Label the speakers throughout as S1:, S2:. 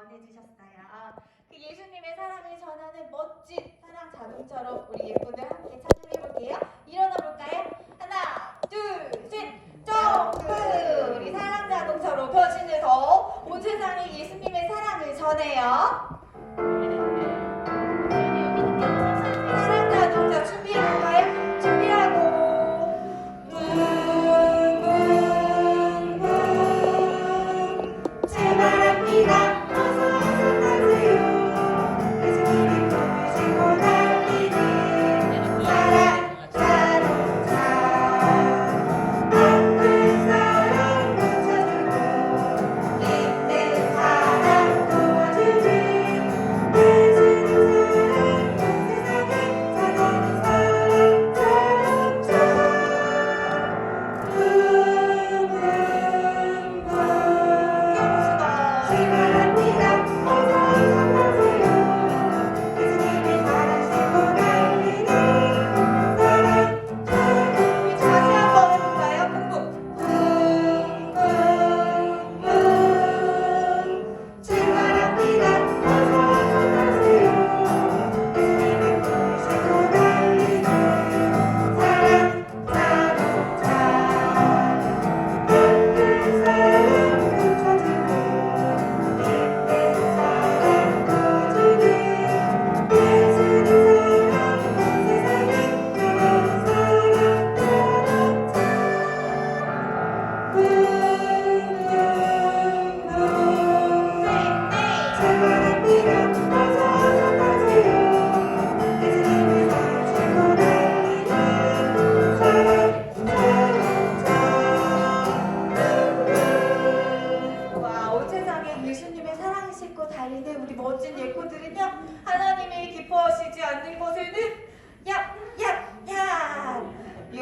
S1: 전해주셨어요. 그 예수님의 사랑을 전하는 멋진 사랑 자동차로 우리 예쁜들 함께 찬양해볼게요. 일어나 볼까요? 하나, 둘, 셋, 점프! 우리 사랑 자동차로 변신해서 온 세상에 예수님의 사랑을 전해요.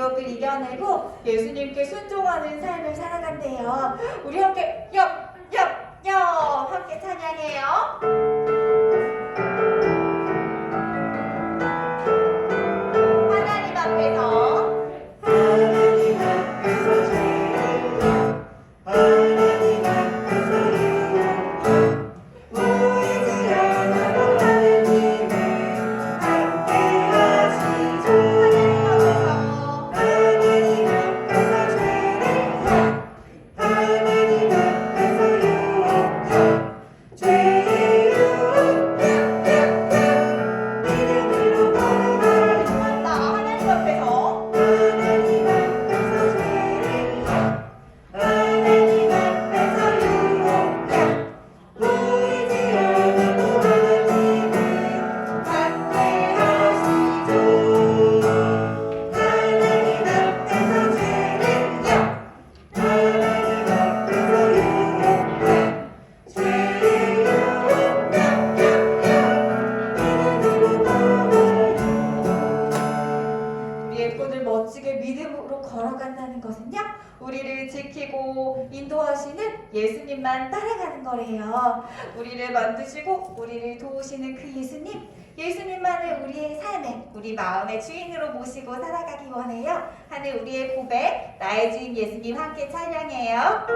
S1: 유혹을 이겨내고 예수님께 순종하는 삶을 살아간대요. 우리 함께 야, 야, 야! 함께 찬양해요. 걸어간다는 것은요 우리를 지키고 인도하시는 예수님만 따라가는 거래요. 우리를 만드시고 우리를 도우시는 그 예수님 예수님만을 우리의 삶에 우리 마음의 주인으로 모시고 살아가기 원해요. 하는 우리의 고백 나의 주인 예수님 함께 찬양해요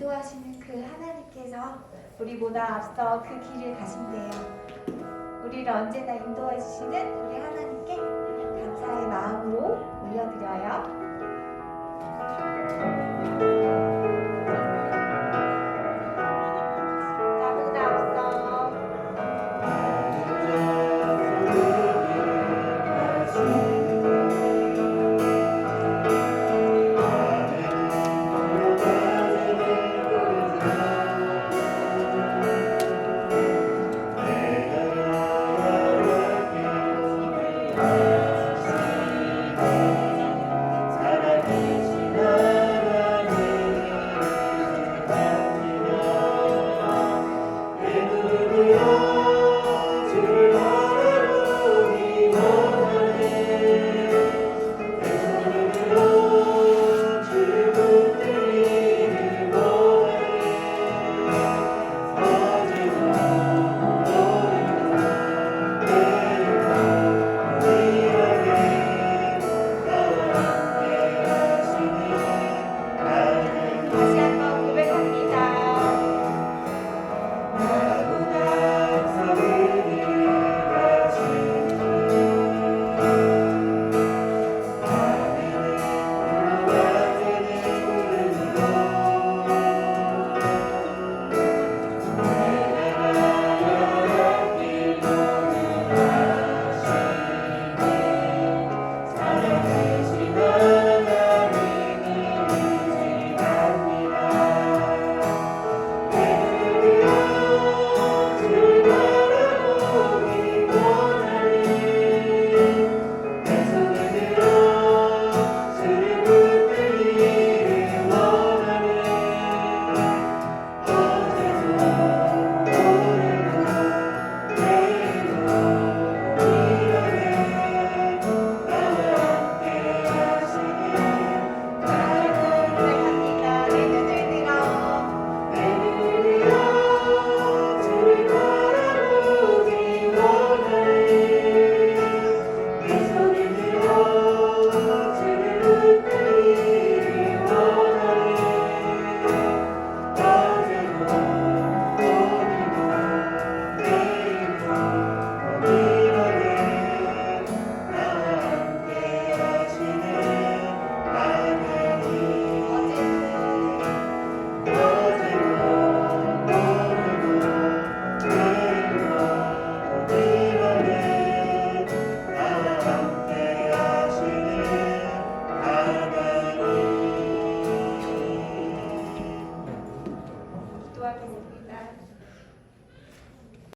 S1: 인도하시는 그 하나님께서 우리보다 앞서 그 길을 가신대요. 우리를 언제나 인도해 주시는 우리 하나님께 감사의 마음으로 올려드려요.